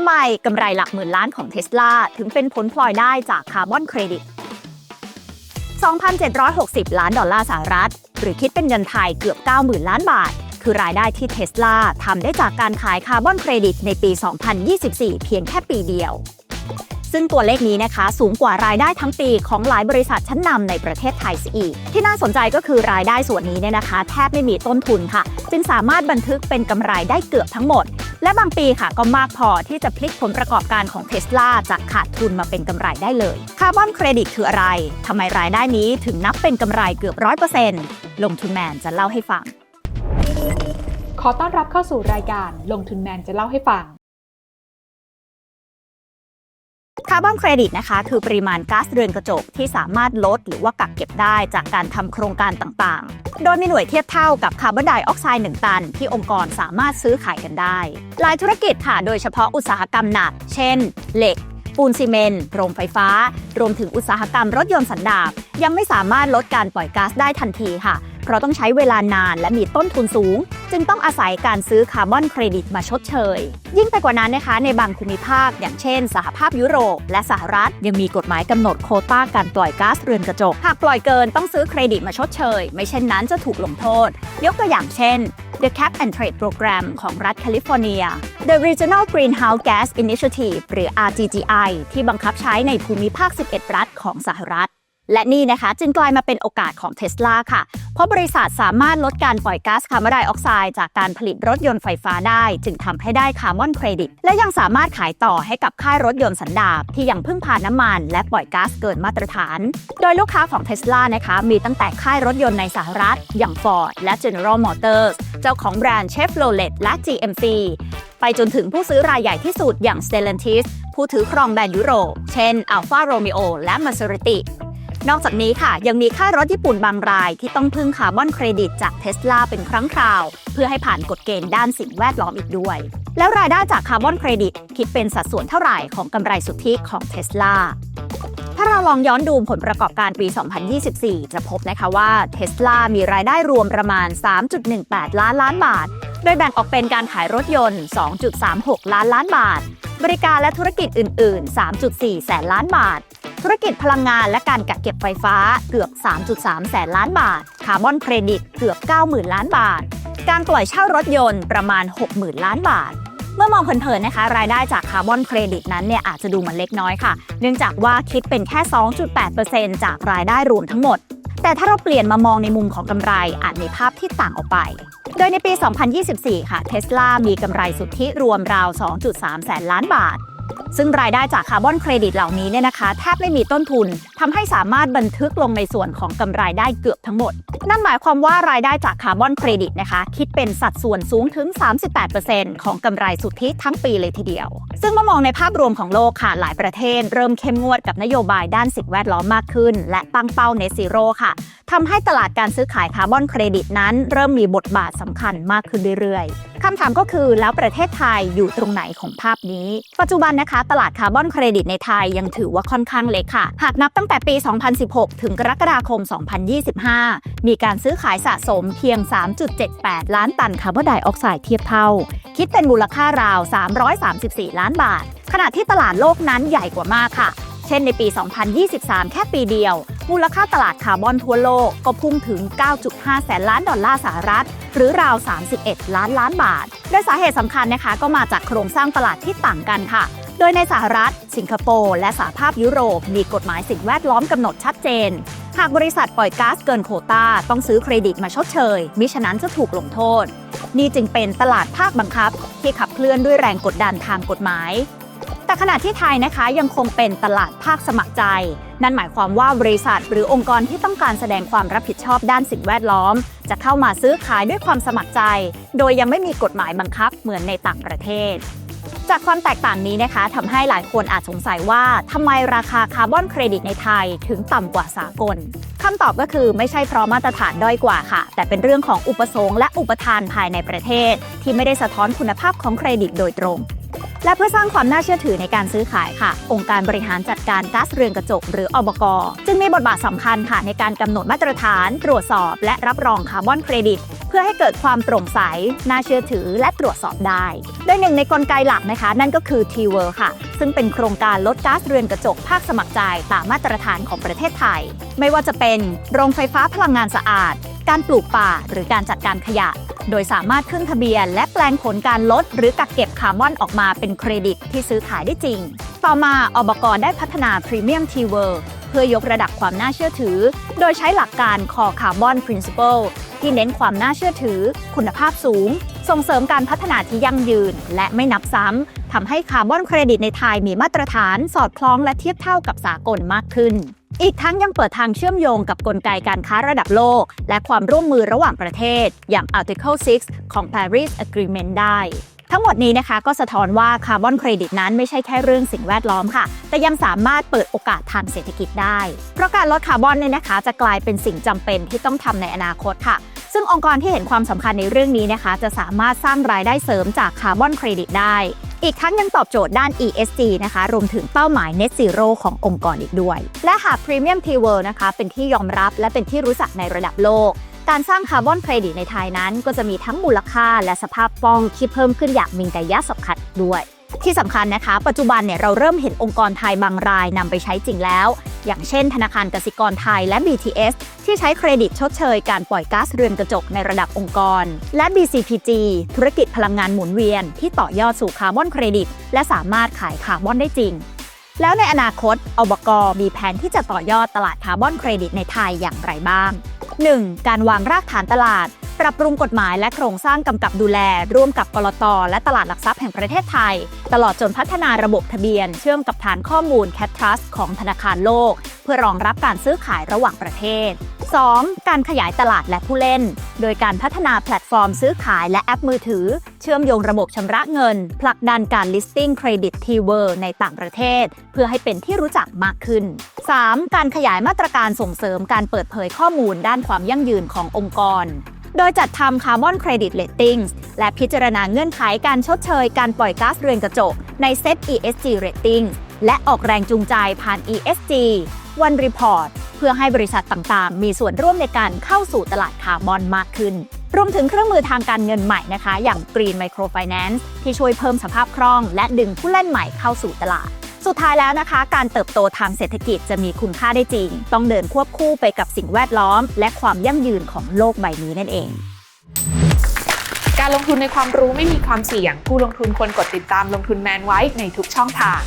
ำไมกำไรหลักหมื่นล้านของเท s l a ถึงเป็นผลพลอยได้จากคาร์บอนเครดิต 2,760 ล้านดอลลาร์สหรัฐ หรือคิดเป็นเงินไทยเกือบ 90,000 ล้านบาท คือรายได้ที่เท s l a ทำได้จากการขายคาร์บอนเครดิตในปี 2024 เพียงแค่ปีเดียว ซึ่งตัวเลขนี้นะคะ สูงกว่ารายได้ทั้งปีของหลายบริษัทชั้นนำในประเทศไทยซะอีก ที่น่าสนใจก็คือรายได้ส่วนนี้เนี่ยนะคะ แทบไม่มีต้นทุนค่ะ จึงสามารถบันทึกเป็นกำไรได้เกือบทั้งหมด และบางปีค่ะก็มากพอที่จะพลิกผลประกอบการของเทสลาจากขาดทุนมาเป็นกำไรได้เลย คาร์บอนเครดิตคืออะไรทำไมรายได้นี้ถึงนับเป็นกำไรเกือบร้อยเปอร์เซ็นต์ลงทุนแมนจะเล่าให้ฟัง ขอต้อนรับเข้าสู่รายการลงทุนแมนจะเล่าให้ฟัง คาร์บอนเครดิตนะคะ คือปริมาณก๊าซเรือนกระจกที่สามารถลดหรือว่ากักเก็บได้จากการทำโครงการต่างๆ โดยมีหน่วยเทียบเท่ากับคาร์บอนไดออกไซด์1ตัน ที่องค์กรสามารถซื้อขายกันได้ หลายธุรกิจค่ะ โดยเฉพาะอุตสาหกรรมหนัก เช่น เหล็ก ปูนซีเมนต์โรงไฟฟ้า รวมถึงอุตสาหกรรมรถยนต์สันดาปยังไม่สามารถลดการปล่อยก๊าซได้ทันทีค่ะ เพราะต้องใช้เวลานานและมีต้นทุนสูง จึงต้องอาศัยการซื้อคาร์บอนเครดิตมาชดเชย ยิ่งไปกว่านั้นนะคะในบางภูมิภาค อย่างเช่น สหภาพยุโรป และสหรัฐ ยังมีกฎหมายกำหนดโคต้าการปล่อยก๊าซเรือนกระจก หากปล่อยเกินต้องซื้อเครดิตมาชดเชย ไม่เช่นนั้นจะถูกลงโทษ ยกตัวอย่างเช่น The Cap and Trade Program ของรัฐแคลิฟอร์เนีย The Regional Greenhouse Gas Initiative หรือ RGGI ที่บังคับใช้ในภูมิภาค 11 รัฐของสหรัฐ และนี่นะคะจึงกลายมาเป็นโอกาสของเท s l a ค่ะ เพราะบริษัทสามารถลดการปล่อยก๊าซคาร์บอนไดออกไซด์จากการผลิตรถยนต์ไฟฟ้าได้ จึงทำให้ได้คาร์บอนเครดิต และยังสามารถขายต่อให้กับค่ายรถยนต์สันดาปที่ยังพึ่งพาน้ำมัน และปล่อยก๊าซเกินมาตรฐาน โดยลูกค้าของเท s l a นะคะมีตั้งแต่ค่ายรถยนต์ในสหรัฐ อย่าง Ford และ General Motors เจ้าของแบรนด์ Chevrolet และ GMC ไปจนถึงผู้ซื้อรายใหญ่ที่สุดอย่าง Stellantis ผู้ถือครองแบรนด์ยุโรป เช่น Alfa Romeo และ Maserati นอกจากนี้ค่ะ ยังมีค่ารถญี่ปุ่นบางรายที่ต้องพึ่งคาร์บอนเครดิตจากเท s l a เป็นครั้งคราว เพื่อให้ผ่านกฎเกณฑ์ด้านสิ่งแวดล้อมอีกด้วย แล้วรายได้จากคาร์บอนเครดิตคิดเป็นสัดส่วนเท่าไหร่ของกำไรสุทธิของเท s l a ถ้าเราลองย้อนดูผลประกอบการปี 2024 จะพบนะคะว่าเท s l a มีรายได้รวมประมาณ 3.18 ล้านล้านบาท โดยแบ่งออกเป็นการขายรถยนต์ 2.36 ล้านล้านบาท บริการและธุรกิจอื่น ๆ 3.4 แสนล้านบาท ธุรกิจพลังงานและการกักเก็บไฟฟ้าเกือบ 3.3 แสนล้านบาท คาร์บอนเครดิตเกือบ 90,000 ล้านบาท การปล่อยเช่ารถยนต์ประมาณ 60,000 ล้านบาทเมื่อมองเผินๆนะคะ รายได้จากคาร์บอนเครดิตนั้นเนี่ยอาจจะดูเหมือนเล็กน้อยค่ะ เนื่องจากว่าคิดเป็นแค่ 2.8%จากรายได้รวมทั้งหมด แต่ถ้าเราเปลี่ยนมามองในมุมของกำไรอาจมีภาพที่ต่างออกไป โดยในปี 2024 ค่ะเท s l a มีกำไรสุทธิรวมราว 2.3 แสนล้านบาท ซึ่งรายได้จากคาร์บอนเครดิตเหล่านี้เนี่ยนะคะแทบไม่มีต้นทุนทำให้สามารถบันทึกลงในส่วนของกำไรได้เกือบทั้งหมด นั่นหมายความว่ารายได้จากคาร์บอนเครดิตนะคะคิดเป็นสัดส่วนสูงถึง 38%ของกำไรสุทธิทั้งปีเลยทีเดียว ซึ่งเมื่อมองในภาพรวมของโลกค่ะหลายประเทศ เริ่มเข้มงวดกับนโยบายด้านสิ่งแวดล้อมมากขึ้น และตั้งเป้า Net Zero ค่ะทำให้ตลาดการซื้อขายคาร์บอนเครดิตนั้น เริ่มมีบทบาทสำคัญมากขึ้นเรื่อยๆ คำถามก็คือแล้วประเทศไทยอยู่ตรงไหนของภาพนี้ ปัจจุบันนะคะ ตลาดคาร์บอนเครดิตในไทยยังถือว่าค่อนข้างเล็กค่ะ หากนับตั้งแต่ปี 2016 ถึงกรกฎาคม 2025 มีการซื้อขายสะสมเพียง 3.78 ล้านตันคาร์บอนไดออกไซด์เทียบเท่า คิดเป็นมูลค่าราว 334 ล้านบาท ขณะที่ตลาดโลกนั้นใหญ่กว่ามากค่ะ ช่นในปี 2023 แค่ปีเดียว มูลค่าตลาดคาร์บอนทั่วโลกก็พุ่งถึง 9.5 แสนล้านดอลลาร์สหรัฐ หรือราว 31 ล้านล้านบาท โดยสาเหตุสำคัญนะคะ ก็มาจากโครงสร้างตลาดที่ต่างกันค่ะ โดยในสหรัฐ สิงคโปร์ และสหภาพยุโรป มีกฎหมายสิ่งแวดล้อมกำหนดชัดเจน หากบริษัทปล่อยก๊าซเกินโควตาต้องซื้อเครดิตมาชดเชย มิฉะนั้นจะถูกลงโทษ นี่จึงเป็นตลาดภาคบังคับ ที่ขับเคลื่อนด้วยแรงกดดันทางกฎหมาย แต่ขณะที่ไทยนะคะยังคงเป็นตลาดภาคสมัครใจ นั่นหมายความว่าบริษัทหรือองค์กรที่ต้องการแสดงความรับผิดชอบด้านสิ่งแวดล้อม จะเข้ามาซื้อขายด้วยความสมัครใจ โดยยังไม่มีกฎหมายบังคับเหมือนในต่างประเทศ จากความแตกต่างนี้นะคะทำให้หลายคนอาจสงสัยว่าทำไมราคาคาร์บอนเครดิตในไทยถึงต่ำกว่าสากลคำตอบก็คือไม่ใช่เพราะมาตรฐานด้อยกว่าค่ะ แต่เป็นเรื่องของอุปสงค์และอุปทานภายในประเทศ ที่ไม่ได้สะท้อนคุณภาพของเครดิตโดยตรง และเพื่อสร้างความน่าเชื่อถือในการซื้อขายค่ะ องค์การบริหารจัดการก๊าซเรือนกระจก หรืออบก จึงมีบทบาทสำคัญค่ะในการกำหนดมาตรฐาน ตรวจสอบ และรับรองคาร์บอนเครดิต เพื่อให้เกิดความโปร่งใส น่าเชื่อถือ และตรวจสอบได้ โดยหนึ่งในกลไกหลักนะคะ นั่นก็คือ t w o r ค่ะ ซึ่งเป็นโครงการลดก๊าซเรือนกระจกภาคสมัครใจตามมาตรฐานของประเทศไทย ไม่ว่าจะเป็นโรงไฟฟ้าพลังงานสะอาด การปลูกป่า หรือการจัดการขยะ โดยสามารถขึ้นทะเบียน และแปลงผลการลด หรือกักเก็บคาร์บอนออกมาเป็นเครดิตที่ซื้อขายได้จริง ต่อมาอบกรได้พัฒนา Premium t w o r เพื่อยกระดับความน่าเชื่อถือ โดยใช้หลักการ Core Carbon Principle ที่เน้นความน่าเชื่อถือ คุณภาพสูง ส่งเสริมการพัฒนาที่ยั่งยืน และไม่นับซ้ำทำให้คาร์บอนเครดิตในไทยมีมาตรฐานสอดคล้องและเทียบเท่ากับสากลมากขึ้น อีกทั้งยังเปิดทางเชื่อมโยงกับกลไกการค้าระดับโลก และความร่วมมือระหว่างประเทศ อย่าง Article 6 ของ Paris Agreement ได้ ทั้งหมดนี้นะคะก็สะท้อนว่าคาร์บอนเครดิตนั้นไม่ใช่แค่เรื่องสิ่งแวดล้อมค่ะ แต่ยังสามารถเปิดโอกาสทางเศรษฐกิจได้ เพราะการลดคาร์บอนเนี่ยนะคะ จะกลายเป็นสิ่งจำเป็นที่ต้องทำในอนาคตค่ะซึ่งองค์กรที่เห็นความสำคัญในเรื่องนี้นะคะ จะสามารถสร้างรายได้เสริมจากคาร์บอนเครดิตได้ อีกทั้งยังตอบโจทย์ด้าน ESG นะคะ รวมถึงเป้าหมาย Net Zero ขององค์กรอีกด้วย และหาก Premium T World นะคะ เป็นที่ยอมรับและเป็นที่รู้จักในระดับโลก การสร้างคาร์บอนเครดิตในไทยนั้น ก็จะมีทั้งมูลค่าและสภาพป้องที่เพิ่มขึ้นอย่างมีนัยยะสำคัญด้วย ที่สำคัญนะคะ ปัจจุบันเนี่ยเราเริ่มเห็นองค์กรไทยบางรายนำไปใช้จริงแล้ว อย่างเช่น ธนาคารกสิกรไทยและ BTS ที่ใช้เครดิตชดเชยการปล่อยก๊าซเรือนกระจกในระดับองค์กร และ BCPG ธุรกิจพลังงานหมุนเวียน ที่ต่อยอดสู่คาร์บอนเครดิต และสามารถขายคาร์บอนได้จริง แล้วในอนาคตอบกมีแผนที่จะต่อยอดตลาดคาร์บอนเครดิตในไทยอย่างไรบ้าง 1. การวางรากฐานตลาด ปรับปรุงกฎหมายและโครงสร้างกำกับดูแล ร่วมกับกรตและตลาดหลักทรัพย์แห่งประเทศไทย ตลอดจนพัฒนาระบบทะเบียน เชื่อมกับฐานข้อมูล Cat Trust ของธนาคารโลก เพื่อรองรับการซื้อขายระหว่างประเทศ 2. การขยายตลาดและผู้เล่น โดยการพัฒนาแพลตฟอร์มซื้อขายและแอปมือถือ เชื่อมโยงระบบชำระเงิน ผลักดันการ listing เครดิตทีเวอร์ในต่างประเทศ เพื่อให้เป็นที่รู้จักมากขึ้น 3. การขยายมาตรการส่งเสริมการเปิดเผยข้อมูลด้านความยั่งยืนขององค์กร โดยจัดทำ Carbon Credit Ratings และพิจารณาเงื่อนไขการชดเชยการปล่อยก๊าซเรือนกระจกในเซต ESG Ratings และออกแรงจูงใจผ่าน ESG One Report เพื่อให้บริษัทต่างๆ มีส่วนร่วมในการเข้าสู่ตลาดคาร์บอนมากขึ้น รวมถึงเครื่องมือทางการเงินใหม่นะคะ อย่าง Green Microfinance ที่ช่วยเพิ่มสภาพคล่อง และดึงผู้เล่นใหม่เข้าสู่ตลาด สุดท้ายแล้วนะคะ การเติบโตทางเศรษฐกิจจะมีคุณค่าได้จริง ต้องเดินควบคู่ไปกับสิ่งแวดล้อม และความยั่งยืนของโลกใบนี้นั่นเองการลงทุนในความรู้ไม่มีความเสี่ยง ผู้ลงทุนควรกดติดตามลงทุนแมนไว้ในทุกช่องทาง